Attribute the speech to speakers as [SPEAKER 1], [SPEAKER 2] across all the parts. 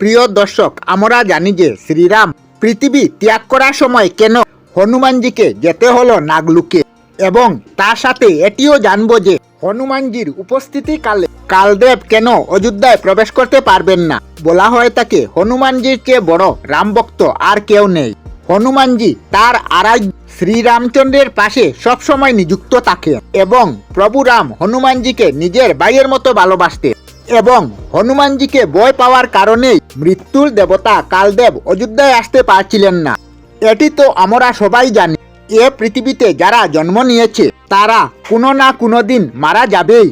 [SPEAKER 1] প্রিয় দর্শক, আমরা জানি যে শ্রীরাম পৃথিবী ত্যাগ করার সময় কেন হনুমানজিকে যেতে হলো নাগলুকে এবং তার সাথে এটিও জানব যে হনুমানজির উপস্থিতি কালে কালদেব কেন অযোধ্যায় প্রবেশ করতে পারবেন না। বলা হয় তাকে হনুমানজির চেয়ে বড় রামভক্ত আর কেউ নেই। হনুমানজি তার আড়াই শ্রীরামচন্দ্রের পাশে সবসময় নিযুক্ত থাকেন এবং প্রভু রাম হনুমানজিকে নিজের ভাইয়ের মতো ভালোবাসতেন। এবং হনুমানজিকে ভয় পাওয়ার কারণেই মৃত্যুর দেবতা কালদেব অযোধ্যায় আসতে পারছিলেন না। এটি তো আমরা সবাই জানি। এ পৃথিবীতে যারা জন্ম নিয়েছে, তারা কোনো না কোনো দিন মারা যাবেই।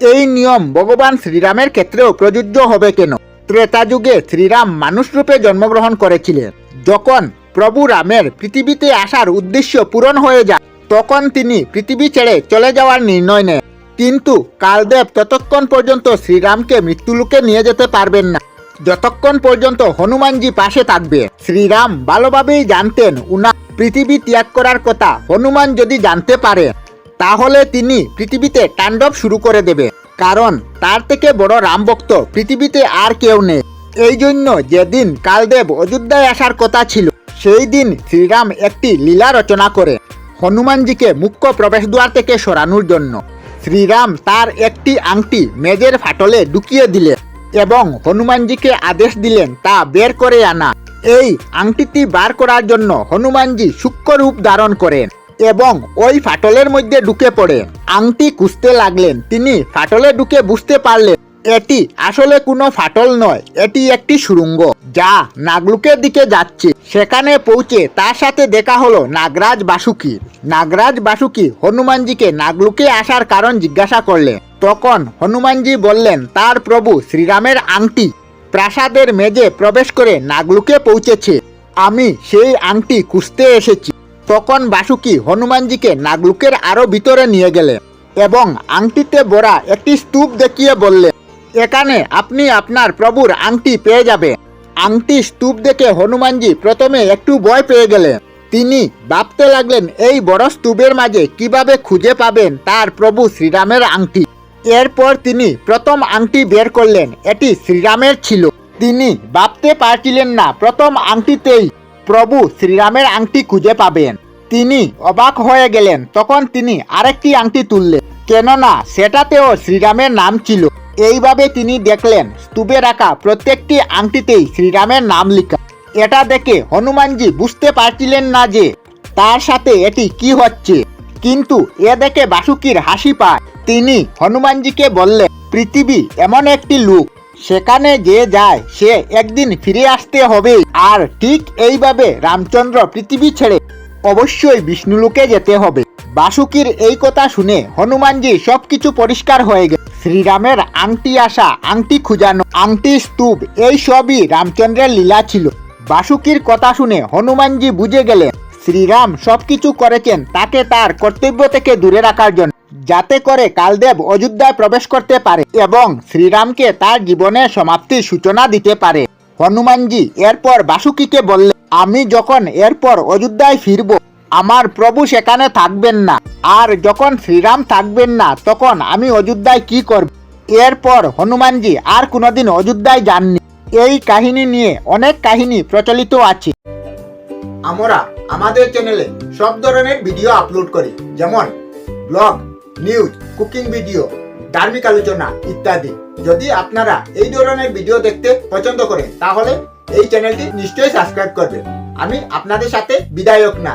[SPEAKER 1] এই নিয়ম ভগবান শ্রীরামের ক্ষেত্রেও প্রযোজ্য হবে কেন? ত্রেতা যুগে শ্রীরাম মানুষ রূপে জন্মগ্রহণ করেছিলেন। যখন প্রভু রামের পৃথিবীতে আসার উদ্দেশ্য পূরণ হয়ে যায়, তখন তিনি পৃথিবী ছেড়ে চলে যাওয়ার নির্ণয় নেন। কিন্তু কালদেব ততক্ষণ পর্যন্ত শ্রীরামকে মৃত্যুলোকে নিয়ে যেতে পারবেন না। যতক্ষণ পর্যন্ত হনুমানজি পাশে থাকবে, শ্রীরাম ভালোভাবেই জানতেন উনা পৃথিবী ত্যাগ করার কথা। হনুমান যদি জানতে পারে, তাহলে তিনি পৃথিবীতে তাণ্ডব শুরু করে দেবে। কারণ তার থেকে বড় রামভক্ত পৃথিবীতে আর কেউ নেই। এই জন্য যেদিন কালদেব অযোধ্যায় আসার কথা ছিল, সেই দিন শ্রীরাম একটি লীলা রচনা করে হনুমানজিকে মুখ্য প্রবেশদ্বার থেকে সরানোর জন্য। শ্রীরাম তার একটি আংটি মেজের ফাটলে ঢুকিয়ে দিলেন এবং হনুমানজিকে আদেশ দিলেন তা বের করে আনা। এই আংটিটি বার করার জন্য হনুমানজি সূক্ষ্ম রূপ ধারণ করেন এবং ওই ফাটলের মধ্যে ঢুকে পড়ে। আংটি খুঁজতে লাগলেন, তিনি ফাটলে ঢুকে বুঝতে পারলেন এটি আসলে কোনো ফাটল নয়, এটি একটি সুড়ঙ্গ যা নাগলুকের দিকে যাচ্ছে। সেখানে পৌঁছে তার সাথে দেখা হলো নাগরাজ বাসুকি। নাগরাজ বাসুকি হনুমানজিকে নাগলুকে আসার কারণ জিজ্ঞাসা করলেন। তখন হনুমানজি বললেন, তার প্রভু শ্রীরামের আংটি প্রাসাদের মেজে প্রবেশ করে নাগলুকে পৌঁছেছে। আমি সেই আংটি খুঁজতে এসেছি। তখন বাসুকি হনুমানজিকে নাগলুকের আরও ভিতরে নিয়ে গেলেন এবং আংটিতে ভরা একটি স্তূপ দেখিয়ে বললেন এখানে আপনি আপনার প্রভুর আংটি পেয়ে যাবেন। আংটি স্তূপ দেখে হনুমানজি প্রথমে একটু ভয় পেয়ে গেলেন। তিনি ভাবতে লাগলেন, এই বড় স্তূপের মাঝে কীভাবে খুঁজে পাবেন তার প্রভু শ্রীরামের আংটি? এরপর তিনি প্রথম আংটি বের করলেন, এটি শ্রীরামের ছিল। তিনি ভাবতে পারছিলেন না, প্রথম আংটিতেই প্রভু শ্রীরামের আংটি খুঁজে পাবেন। তিনি অবাক হয়ে গেলেন, তখন তিনি আরেকটি আংটি তুললেন। কেননা সেটাতেও শ্রীরামের নাম ছিল। এইভাবে তিনি দেখলেন, স্তূপে রাখা প্রত্যেকটি আংটিতেই শ্রীরামের নাম লেখা। এটা দেখে হনুমানজি বুঝতে পারছিলেন না যে, তার সাথে এটি কি হচ্ছে। কিন্তু এ দেখে বাসুকির হাসি পায়। তিনি হনুমানজিকে বললেন, পৃথিবী এমন একটি লোক, সেখানে যে যায়, সে একদিন ফিরে আসতে হবে। আর ঠিক এইভাবে রামচন্দ্র পৃথিবী ছেড়ে অবশ্যই বিষ্ণুলোকে যেতে হবে। বাসুকির এই কথা শুনে হনুমানজি সবকিছু পরিষ্কার হয়ে গেল। শ্রীরামের আংটি আসা, আংটি খুঁজানো, আংটি স্তূপ, এই সবই রামচন্দ্রের লীলা ছিল। বাসুকির কথা শুনে হনুমানজি বুঝে গেলেন, শ্রীরাম সবকিছু করেছেন তাকে তার কর্তব্য থেকে দূরে রাখার জন্য, যাতে করে কালদেব অযোধ্যায় প্রবেশ করতে পারে এবং শ্রীরামকে তার জীবনের সমাপ্তির সূচনা দিতে পারে। হনুমানজি এরপর বাসুকিকে বললেন, আমি যখন এরপর অযোধ্যায় ফিরব আমার প্রভু সেখানে থাকবেন না। আর যখন শ্রীরাম থাকবেন না, তখন আমি অযোধ্যায় কি করব? এরপর হনুমানজি আর কোনোদিন অযোধ্যায় যাননি। এই কাহিনী নিয়ে অনেক কাহিনী প্রচলিত আছে। আমরা আমাদের চ্যানেলে সব ধরনের ভিডিও আপলোড করি, যেমন ব্লগ নিউজ কুকিং ভিডিও ধার্মিক আলোচনা ইত্যাদি। যদি আপনারা এই ধরনের ভিডিও দেখতে পছন্দ করেন, তাহলে এই চ্যানেলটি নিশ্চয়ই সাবস্ক্রাইব করবেন। আমি আপনাদের সাথে বিদায়ক না।